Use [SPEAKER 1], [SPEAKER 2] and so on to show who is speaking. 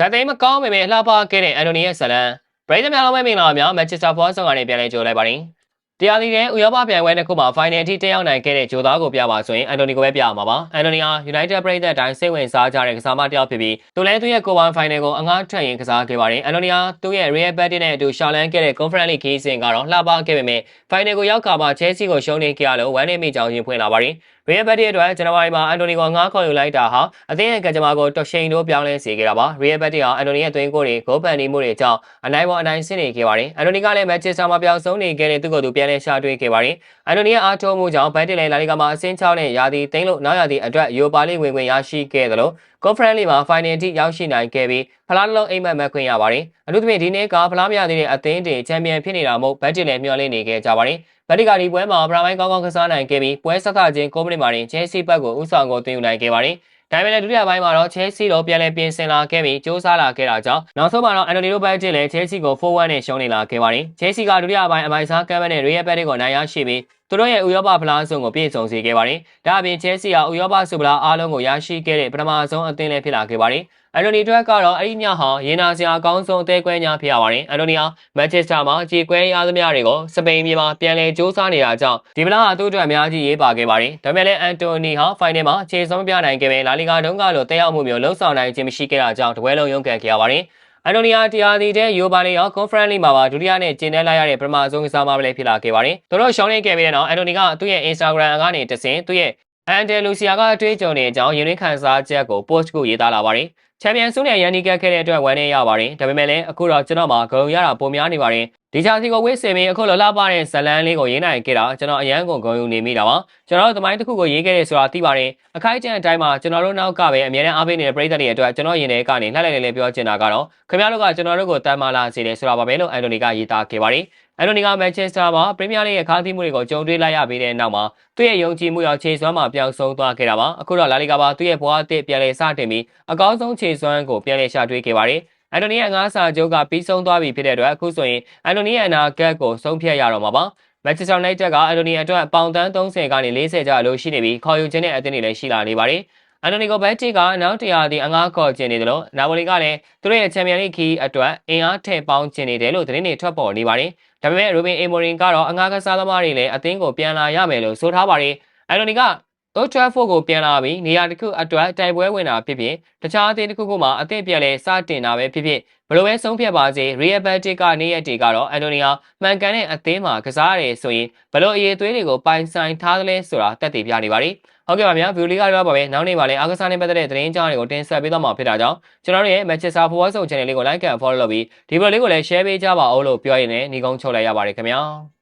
[SPEAKER 1] ဇာတ်သိမ်းမကောင်းပေမဲ့လှပခဲ့တဲ့အန်တိုနီရဲ့ဇလန်ပရိသတ်များလုံးပဲမင်္ဂလာပါများမန်ချက်စတာဖောဆောင်ကနေပြန်လည်ကြိုလိုက်ပါတယ်တရားဒီတဲ့ဥရောပပြိုင်ပွဲတစ်ခုမှာ final အထိတက်ရောက်နိုင်ခဲ့တဲ့ဂျိုသားကိုပြပါဆိုရင်အန်တိုနီကိုပဲပြရမှာပါအန်တိုနီဟာ United ပရိသတ်တိုင်းစိတ်ဝင်စားကြတဲ့ကစားမတစ်ယောက်ဖြစ်ပြီးသူလည်းသူ့ရဲ့ကိုယ်ပိုင် final ကိုအငှားထက်ရင်ကစားခဲ့ပါတယ်အန်တိုနီဟာသူ့ရဲ့ Real Betis နဲ့အတူရှာလန်ခဲ့တဲ့ Conference League ခီးစဉ်ကတော့လှပခဲ့ပေမဲ့ final ကိုရောက်ကာမှ Chelsea ကိုရှုံးနေခဲ့ရလို့ဝမ်းနေမိကြောင်းရင်ဖွင့်လာပါတယ် ရီယယ်ဘက်တီအတွက်ဇန်နဝါရီမှာအန်တိုနီကိုငှားခေါ်ယူလိုက်တာဟာအသင်းရဲ့ကံကြမ္မာကိုတော်ရှိန်တို့ပြောင်းလဲစေခဲ့တာပါရီယယ်ဘက်တီဟာအန်တိုနီရဲ့သွင်းကိုတွေဂိုးပန်နေမှုတွေကြောင့်အနိုင်ပေါ်အနိုင်ဆင်းနေခဲ့ပါတယ်အန်တိုနီကလည်းမန်ချက်စတာမှာပြောင်းဆုံးနေခဲ့တဲ့သူ့ကိုယ်သူပြန်လဲရှာတွေ့ခဲ့ပါတယ်အန်တိုနီရဲ့အားထုတ်မှုကြောင့်ဘက်တီလည်းလာလီဂါမှာအဆင့်6နဲ့ယာတီသိန်းလို့နောက်ယာတီအတွက်ယူပါလိဝင်ဝင်ရရှိခဲ့သလို conference လေးမှာ final ထိရောက်ရှိနိုင်ခဲ့ပြီးဖလားလုံးအိမ်မက်မက်ခွင့်ရပါတယ်အထူးသဖြင့်ဒီနေ့ကဖလားမရသေးတဲ့အသင်းတွေချန်ပီယံဖြစ်နေတာမို့ဘက်တီလည်းမျှော်လင့်နေခဲ့ကြပါတယ်ဗက်တီကာဒီပွဲမှာပရာမိုင်းကောင်းကောင်းကစားနိုင်ခဲ့ပြီးပွဲဆက်သခြင်းကိုမနစ်မာရင်ချဲစီဘက်ကိုဥဆောင်ကိုသွင်းယူနိုင်ခဲ့ပါတယ်။ဒါပေမဲ့ဒုတိယပိုင်းမှာတော့ချဲစီတို့ပြန်လည်ပြင်ဆင်လာခဲ့ပြီးစ조사လာခဲ့တာကြောင့်နောက်ဆုံးမှာတော့အန်တိုနီလိုဘက်ဂျစ်လည်းချဲစီကို4-1နဲ့ရှုံးနေလာခဲ့ပါတယ်။ချဲစီကဒုတိယပိုင်းအမိုင်စားကမ်ဘတ်နဲ့ရီယယ်ဘက်တစ်ကိုနိုင်ရရှိပြီး သူတို့ရဲ့ဥရောပဖလားဆုံးကိုပြည့်စုံစေခဲ့ပါတယ်။ဒါအပြင်ချဲစီကဥရောပဆုဖလားအားလုံးကိုရရှိခဲ့တဲ့ပထမဆုံးအသင်းလည်းဖြစ်လာခဲ့ပါတယ်။အန်တိုနီတွက်ကတော့အဲ့ဒီညဟာရင်နာစရာအကောင်းဆုံးအသေးကွဲညာဖြစ်ရပါတယ်အန်တိုနီဟာမန်ချက်စတာမှာခြေကွဲအားသမျှတွေကိုစပိန်ပြည်မှာပြန်လည်စူးစမ်းနေတာကြောင့်ဒီဗလာဟာသူ့အတွက်အများကြီးရေးပါခဲ့ပါတယ်ဒါပေမဲ့လည်းအန်တိုနီဟာဖိုင်နယ်မှာခြေဆုံးပြနိုင်ခဲ့ပေလာလီဂါတုန်းကလိုတက်ရောက်မှုမျိုးလှုပ်ဆောင်နိုင်ခြင်းမရှိခဲ့တာကြောင့်တပွဲလုံးရုန်းကန်ခဲ့ရပါတယ် အန်တိုနီယာတရားဒီတဲ့ယူပါလီရောကွန်ဖရင့်လီမှာပါဒုတိယနဲ့ကျင်းထဲလိုက်ရတဲ့ပထမဆုံးကစားမပဲလည်းဖြစ်လာခဲ့ပါတယ်။သူတို့ရှောင်းနေခဲ့ပြီးတဲ့နောက်အန်တိုနီကသူ့ရဲ့ Instagram ကနေတဆင့်သူ့ရဲ့အန်တယ်လူစီယာကအတွေ့အကြုံတွေအကြောင်းရင်းနှီးခန်းစားချက်ကို post ကိုရေးသားလာပါတယ်။ ချန်ပီယံဆုနဲ့ရန်နီကတ်ခဲ့တဲ့အတွက်ဝမ်းနေရပါတယ်ဒါပေမဲ့လည်းအခုတော့ကျွန်တော်မှာဂုဏ်ရတာပုံများနေပါတယ်ဒီချာစီကိုဝေးစင်ပြီးအခုလောလာပါတဲ့ဇလန်းလေးကိုရေးနိုင်ခဲ့တာကျွန်တော်အရန်ကုန်ဂုဏ်ယူနေမိတာပါကျွန်တော်တို့သမိုင်းတစ်ခုကိုရေးခဲ့တယ်ဆိုတာသိပါတယ်အခိုက်အတန့်အတိုင်းမှာကျွန်တော်တို့နောက်ကပဲအများနဲ့အားပေးနေတဲ့ပရိသတ်တွေအတွက်ကျွန်တော်ရင်ထဲကနေလှည့်လည်လေးပြောချင်တာကတော့ခင်ဗျားတို့ကကျွန်တော်တို့ကိုတမ်းမာလာစေတယ်ဆိုတာပါပဲလို့အန်တိုနီကရေးသားခဲ့ပါတယ်အန်တိုနီကမန်ချက်စတာမှာပရီးမီးယားလိရဲ့ခါးသီးမှုတွေကိုကြုံတွေ့လိုက်ရပြီးတဲ့နောက်မှာသူ့ရဲ့ယုံကြည်မှုရောက်ခြေစွမ်းမှာပြောင်းဆုံးသွားခဲ့တာပါအခုတော့လာလီဂါပါသူ့ရဲ့ဘွားအသစ်ပြန်လည်စတင်ပြီးအကောင်းဆုံးခြေစွမ်းကိုပြန်လည်ရှာတွေ့ခဲ့ပါတယ်အန်တိုနီရဲ့ငါးစာချုပ်ကပြီးဆုံးသွားပြီဖြစ်တဲ့အတွက်အခုဆိုရင်အန်တိုနီရဲ့အနာဂတ်ကိုဆုံးဖြတ်ရတော့မှာပါမန်ချက်စတာယူနိုက်တက်ကကအန်တိုနီအတွက်ပေါင်တန်း30ကနေ40ကျအလို့ရှိနေပြီးခေါ်ယူခြင်းနဲ့အသင်းတွေလည်းရှိလာနေပါတယ်အန်တိုနီကိုဘက်တီကနောက်တရာဒီအငားခေါ်ကျင်နေတယ်လို့နာပိုလီကလည်းသူတို့ရဲ့ချန်ပီယံလိခီးအတွက်အင်အားထည့်ပေါင်းကျင်နေတယ်လို့သတင်းတွေထွက်ပေါ်နေပါတယ်။ဒါပေမဲ့ရိုဘင်အေမိုရင်ကတော့အငားကစားသမားတွေလည်းအသင်းကိုပြန်လာရမယ်လို့ဆိုထားပါတယ်။အန်တိုနီက Old Trafford ကိုပြန်လာပြီးနေရာတစ်ခုအတွက်တိုက်ပွဲဝင်တာဖြစ်ဖြစ်တခြားအသင်းတစ်ခုခုမှာအသင်းပြန်လဲစတင်တာပဲဖြစ်ဖြစ်ဘလိုပဲဆုံးဖြတ်ပါစေ Real Betis ကနေရက်တီကတော့အန်တိုနီယာမှန်ကန်တဲ့အသင်းမှာကစားရတယ်ဆိုရင်ဘလို့အရေးသွေးတွေကိုပိုင်ဆိုင်ထားသလဲဆိုတာတက်တည်ပြနေပါလိမ့်ဟုတ်ကဲ့ပါဗျာဗီဒီယိုလေးကတော့ပါပဲနောက်နေ့ပါလဲအားကစားနဲ့ပတ်သက်တဲ့သတင်းကြောင်းတွေကိုတင်ဆက်ပေးသွားမှာဖြစ်တာကြောင့်ကျွန်တော်တို့ရဲ့ Manchester Forward ဆို channel လေးကို like and follow လုပ်ပြီးဒီဗီဒီယိုလေးကိုလည်း share ပေးကြပါဦးလို့ပြောရင်းနဲ့ညီကုန်းချုပ်လိုက်ရပါတယ်ခင်ဗျာ